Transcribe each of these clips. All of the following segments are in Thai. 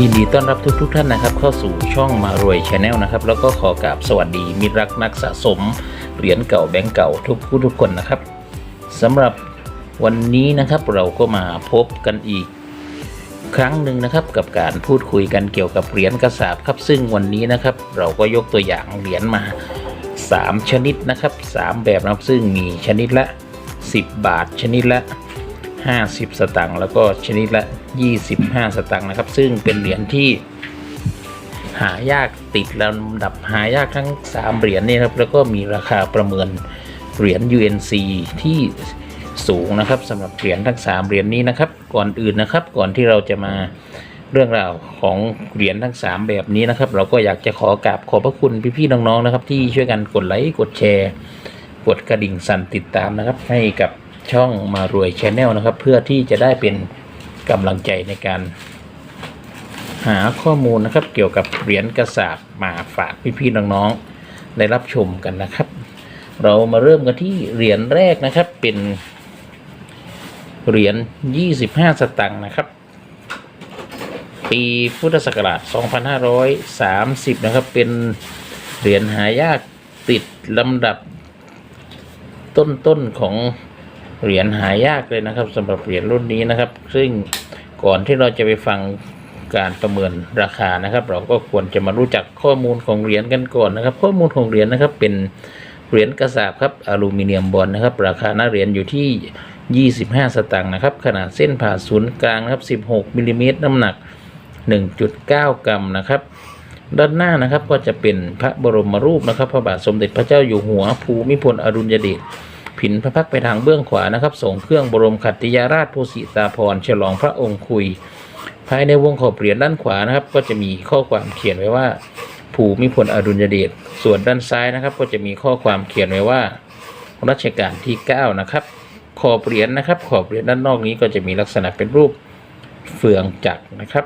ยินดีต้อนรับทุกทท่านนะครับ เข้าสู่ช่องมารวยชาแนลนะครับ แล้วก็ขอกราบสวัสดีมิตรรักนักสะสม เหรียญเก่าแบงก์เก่าทุกผู้ทุกคนนะครับสำหรับวันนี้นะครับเราก็มาพบกันอีกครั้งหนึ่งนะครับกับการพูดคุยกันเกี่ยวกับเหรียญกระสาบครับซึ่งวันนี้นะครับ เราก็ยกตัวอย่างเหรียญมา 3 ชนิดนะครับ 3 แบบนะครับซึ่งมีชนิดละ 10 บาทชนิดละ 50 สตางค์แล้วก็ชนิดละ 25 สตางค์นะครับ ซึ่งเป็นเหรียญที่หายากติดลำดับหายากทั้ง 3 เหรียญนี่ครับ แล้วก็มีราคาประเมินเหรียญ UNC ที่สูงนะครับสำหรับเหรียญทั้ง 3 เหรียญนี้นะครับ ก่อนอื่นนะครับ ก่อนที่เราจะมาเรื่องราวของเหรียญทั้ง 3 แบบนี้นะครับ เราก็อยากจะขอกราบขอบพระคุณพี่ๆน้องๆนะครับ ที่ช่วยกันกดไลค์กดแชร์ กดกระดิ่งสั่นติดตามนะครับ ให้กับ ช่องมารวยชแนลนะครับ เพื่อที่จะได้เป็นกำลังใจในการ หาข้อมูลนะครับ เกี่ยวกับเหรียญกระสาบมาฝากพี่ๆน้องๆได้รับชมกันนะครับ เรามาเริ่มกันที่เหรียญแรกนะครับเป็นเหรียญ 25 สตังค์นะครับ ปีพุทธศักราช 2530 นะครับ เป็นเหรียญหายากติดลำดับต้นๆของ เหรียญหายากเลยนะครับสำหรับเหรียญรุ่นนี้นะครับ ซึ่งก่อนที่เราจะไปฟังการประเมินราคานะครับ เราก็ควรจะมารู้จักข้อมูลของเหรียญกันก่อนนะครับ ข้อมูลของเหรียญนะครับเป็นเหรียญกระสาบครับอลูมิเนียมบอลนะครับ ราคาหน้าเหรียญอยู่ที่ 25 สตางค์นะครับ ขนาดเส้นผ่าศูนย์กลางนะครับ 16มิลลิเมตรน้ำหนัก 1.9 กรัมนะครับ ด้านหน้านะครับก็จะเป็นพระบรมรูปนะครับ พระบาทสมเด็จพระเจ้าอยู่หัวภูมิพลอดุลยเดช ผินพระพักไปทางเบื้องขวานะครับ ส่งเครื่องบรมขัตติยาราชภูสิตาพรฉลองพระองค์คุย ภายในวงขอบเหรียญด้านขวานะครับ ก็จะมีข้อความเขียนไว้ว่า ภูมิพลอดุลยเดชส่วนด้านซ้ายนะครับ ก็จะมีข้อความเขียนไว้ว่ารัชกาลที่ 9 นะครับ ขอบเหรียญนะครับ ขอบเหรียญด้านนอกนี้ก็จะมีลักษณะเป็นรูปเฟืองจักรนะครับ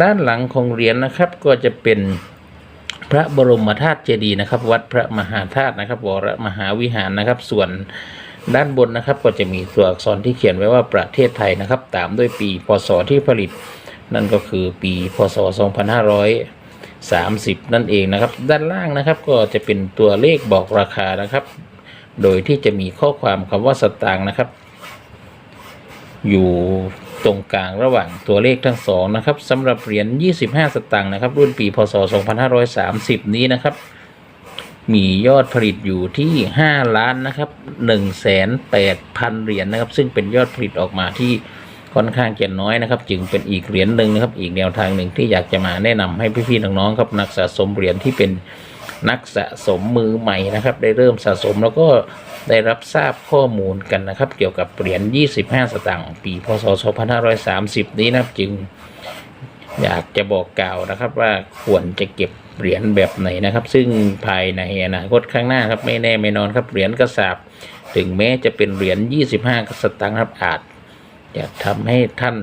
ด้านหลังของเหรียญนะครับก็จะเป็น พระบรมธาตุเจดีย์นะครับ วัดพระมหาธาตุนะครับวรมหาวิหารนะครับ ส่วนด้านบนนะครับก็จะมีตัวอักษรที่เขียนไว้ว่าประเทศไทยนะครับ ตามด้วยปีพศที่ผลิต นั่นก็คือปีพศ 2530 นั่นเองนะครับ ด้านล่างนะครับก็จะเป็นตัวเลขบอกราคานะครับ โดยที่จะมีข้อความคำว่าสตางค์นะครับ อยู่ ตรงกลางระหว่างตัวเลขทั้งสองนะครับสำหรับเหรียญ 25 สตางค์นะครับ รุ่นปีพศ 2530 นี้นะครับ มียอดผลิตอยู่ที่ 5 ล้านนะครับ1,800,000 เหรียญนะครับ ซึ่งเป็นยอดผลิตออกมาที่ค่อนข้างจะน้อยนะครับ จึงเป็นอีกเหรียญหนึ่งนะครับ อีกแนวทางหนึ่งที่อยากจะมาแนะนำให้พี่ๆน้องๆครับนักสะสมเหรียญที่เป็นนักสะสมมือใหม่นะครับ ได้เริ่มสะสมแล้วก็ ได้รับทราบข้อมูลกันนะครับ เกี่ยวกับเหรียญ 25 สตางค์ปี พศ 2530 นี้นะครับจึงอยากจะบอกกล่าวนะครับว่าควรจะเก็บเหรียญแบบไหนนะครับ ซึ่งภายในอนาคตข้างหน้าครับไม่แน่ไม่นอนครับเหรียญกระสาบถึงแม้จะเป็นเหรียญ 25 สตางค์ครับอาจจะทำให้ท่าน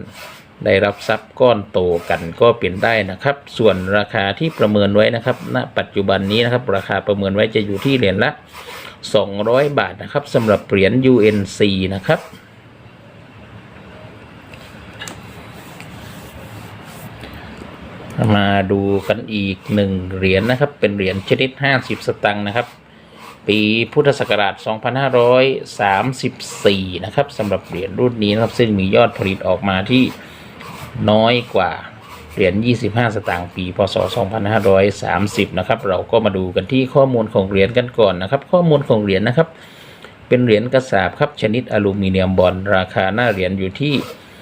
ได้รับทรัพย์ก้อนโตกันก็เป็นได้นะครับ ส่วนราคาที่ประเมินไว้นะครับ ณ ปัจจุบันนี้นะครับ ราคาประเมินไว้จะอยู่ที่เหรียญละ 200 บาทนะครับสำหรับเหรียญ UNC นะครับมาดูกันอีกหนึ่งเหรียญนะครับ เป็นเหรียญชนิด 50 สตังค์นะครับ ปีพุทธศักราช 2534 นะครับสำหรับเหรียญรุ่นนี้นะครับ ซึ่งมียอดผลิตออกมาที่น้อยกว่า เหรียญ 25 สตางค์ปี พศ 2530 นะครับ เราก็มาดูกันที่ข้อมูลของเหรียญกันก่อนนะครับ ข้อมูลของเหรียญนะครับ เป็นเหรียญกระสาบครับ ชนิดอลูมิเนียมบอล ราคาหน้าเหรียญอยู่ที่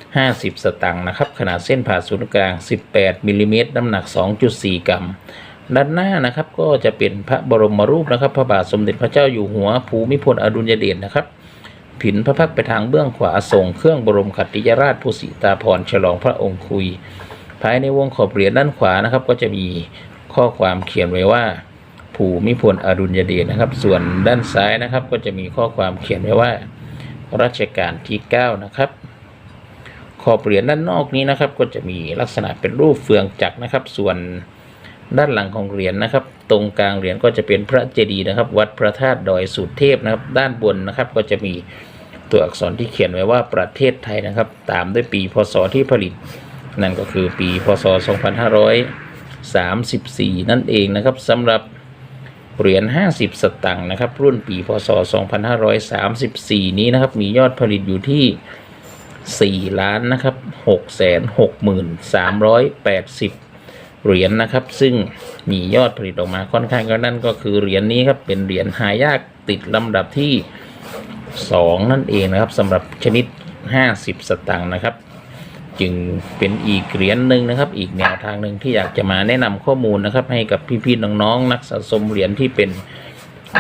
50 สตางค์นะครับ ขนาดเส้นผ่าศูนย์กลาง 18มิลลิเมตรน้ำหนัก 2.4 กรัม ด้านหน้านะครับก็จะเป็นพระบรมรูปนะครับ พระบาทสมเด็จพระเจ้าอยู่หัวภูมิพลอดุลยเดชนะครับผินพระพักตร์ไปทางเบื้องขวาส่งเครื่องบรมขัตติยราชภูสิตาพรฉลองพระองค์คุย ภายในวงขอบเหรียญด้านขวานะครับ ก็จะมีข้อความเขียนไว้ว่า ภูมิพลอดุลยเดชนะครับ ส่วนด้านซ้ายนะครับ ก็จะมีข้อความเขียนไว้ว่ารัชกาลที่ 9 นะครับ ขอบเหรียญด้านนอกนี้นะครับ ก็จะมีลักษณะเป็นรูปเฟืองจักรนะครับ ส่วนด้านหลังของเหรียญนะครับ ตรงกลางเหรียญก็จะเป็นพระเจดีย์นะครับ วัดพระธาตุดอยสุเทพนะครับ ด้านบนนะครับก็จะมีตัวอักษรที่เขียนไว้ว่าประเทศไทยนะครับ ตามด้วยปีพศที่ผลิต นั่นก็คือปีพศ 2534 นั่นเองนะครับสำหรับเหรียญ 50 สตังค์นะครับ รุ่นปีพศ 2534 นี้นะครับ มียอดผลิตอยู่ที่ 4 ล้านนะครับ6 6 3 8 0เหรียญนะครับซึ่งมียอดผลิตออกมาค่อนข้างก็นั่นก็คือเหรียญนี้ครับเป็นเหรียญหายากติดลำดับที่ 2 นั่นเองนะครับสำหรับชนิด 50 สตังค์นะครับ จึงเป็นอีกเหรียญหนึ่งนะครับ อีกแนวทางหนึ่งที่อยากจะมาแนะนำข้อมูลนะครับ ให้กับพี่ๆน้องๆนักสะสมเหรียญที่เป็น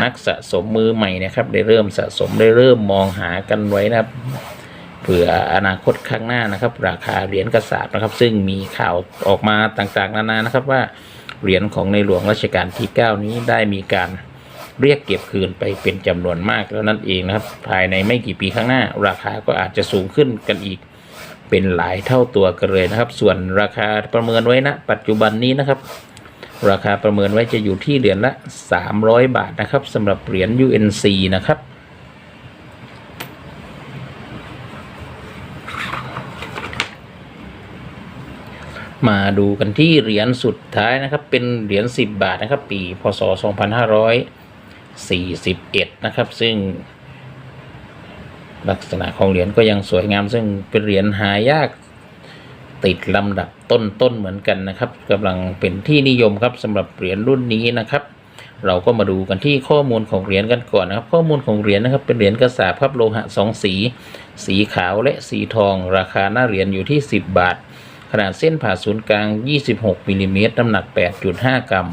นักสะสมมือใหม่นะครับได้เริ่มสะสมได้เริ่มมองหากันไว้นะครับเผื่ออนาคตข้างหน้านะครับ ราคาเหรียญกระสาบนะครับ ซึ่งมีข่าวออกมาต่างๆ นานานะครับว่าเหรียญของในหลวงรัชกาลที่ 9 นี้ได้มีการเรียกเก็บคืนไปเป็นจำนวนมากแล้วนั่นเองนะครับ ภายในไม่กี่ปีข้างหน้า ราคาก็อาจจะสูงขึ้นกันอีก เป็นหลายเท่าตัวกันเลยนะครับ ส่วนราคาประเมินไว้ณปัจจุบันนี้นะครับ ราคาประเมินไว้จะอยู่ที่เหรียญละ 300 บาทนะครับสำหรับเหรียญ UNC นะครับมาดูกันที่เหรียญสุดท้ายนะครับ เป็นเหรียญ10 บาทนะครับ ปีพศ 2541 นะครับ ซึ่ง ลักษณะของเหรียญก็ยังสวยงาม ซึ่งเป็นเหรียญหายากติดลำดับต้นๆเหมือนกันนะครับกำลังเป็นที่นิยมครับสำหรับเหรียญรุ่นนี้นะครับ เราก็มาดูกันที่ข้อมูลของเหรียญกันก่อนนะครับ ข้อมูลของเหรียญนะครับ เป็นเหรียญกระสาบครับโลหะสองสี สีขาวและสีทอง ราคาหน้าเหรียญอยู่ที่ 10 บาท ขนาดเส้นผ่าศูนย์กลาง 26มิลลิเมตรน้ำหนัก 8.5 กรัม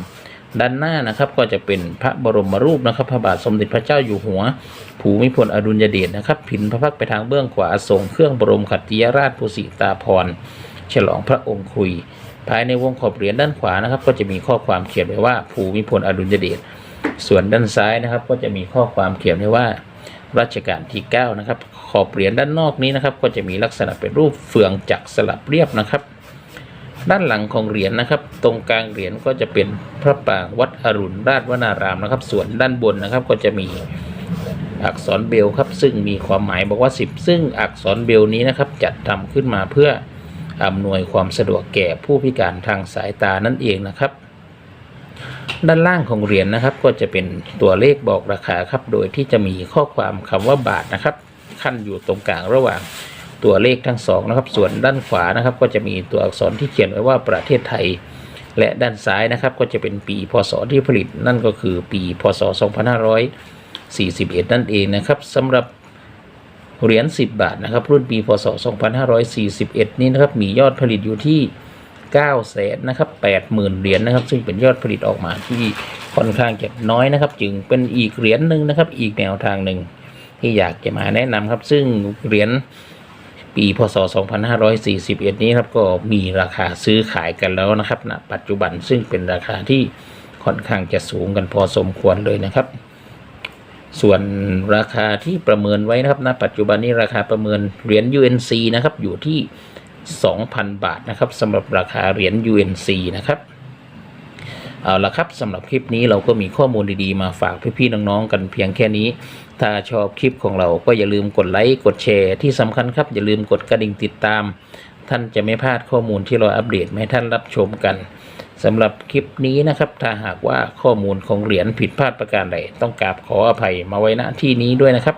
ด้านหน้านะครับก็จะเป็นพระบรมรูปนะครับ พระบาทสมเด็จพระเจ้าอยู่หัว ภูมิพลอดุลยเดชนะครับผินพระพักตร์ไปทางเบื้องขวาทรงเครื่องบรมขัตติยราชปุสิตาภรฉลองพระองค์คุย ภายในวงขอบเหรียญด้านขวานะครับ ก็จะมีข้อความเขียนไว้ว่า ภูมิพลอดุลยเดชส่วนด้านซ้ายนะครับ ก็จะมีข้อความเขียนไว้ว่ารัชกาลที่9นะครับขอบเหรียญด้านนอกนี้นะครับ ก็จะมีลักษณะเป็นรูปเฟืองจักรสลับเรียบนะครับ ด้านหลังของเหรียญนะครับ ตรงกลางเหรียญก็จะเป็นพระปรางวัดอรุณราชวนารามนะครับ ส่วนด้านบนนะครับก็จะมีอักษรเบลครับ ซึ่งมีความหมายบอกว่า 10 ซึ่งอักษรเบลนี้นะครับ จัดทำขึ้นมาเพื่ออำนวยความสะดวกแก่ผู้พิการทางสายตานั่นเองนะครับ ด้านล่างของเหรียญนะครับ ก็จะเป็นตัวเลขบอกราคาครับ โดยที่จะมีข้อความคำว่าบาทนะครับ ขั้นอยู่ตรงกลางระหว่าง ตัวเลขทั้งสองนะครับ ส่วนด้านขวานะครับ ก็จะมีตัวอักษรที่เขียนไว้ว่าประเทศไทย และด้านซ้ายนะครับ ก็จะเป็นปีพศที่ผลิต นั่นก็คือปีพศ 2541 นั่นเองนะครับสำหรับเหรียญ10 บาทนะครับ รุ่นปีพศ 2541 นี้นะครับ มียอดผลิตอยู่ที่9แสนนะครับ80,000 เหรียญนะครับ ซึ่งเป็นยอดผลิตออกมาที่ค่อนข้างจะน้อยนะครับ จึงเป็นอีกเหรียญหนึ่งนะครับ อีกแนวทางหนึ่งที่อยากจะมาแนะนำครับ ซึ่งเหรียญ ปีพศ 2541 นี้ครับก็มีราคาซื้อขายกันแล้วนะครับณปัจจุบันซึ่งเป็นราคาที่ค่อนข้างจะสูงกันพอสมควรเลยนะครับ ส่วนราคาที่ประเมินไว้นะครับณปัจจุบันนี้ราคาประเมินเหรียญ UNC นะครับอยู่ที่ 2,000 บาทนะครับสำหรับราคาเหรียญ UNC นะครับ เอาละครับสำหรับคลิปนี้เราก็มีข้อมูลดีๆ มาฝากพี่ๆน้องๆกันเพียงแค่นี้ ถ้าชอบคลิปของเราก็อย่าลืมกดไลค์กดแชร์ที่สำคัญครับอย่าลืมกดกระดิ่งติดตาม ท่านจะไม่พลาดข้อมูลที่เราอัปเดตให้ท่านรับชมกันสำหรับคลิปนี้นะครับ ถ้าหากว่าข้อมูลของเหรียญผิดพลาดประการใดต้องกราบขออภัยมาไว้ณที่นี้ด้วยนะครับ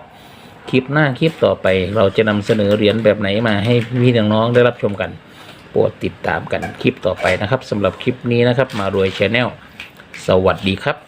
คลิปหน้าคลิปต่อไปเราจะนำเสนอเหรียญแบบไหนมาให้พี่ๆน้องๆได้รับชมกัน ปรดติดตามกันคลิปต่อไปนะครับสำหรับคลิปนี้นะครับ มารวยชาแนลสวัสดีครับ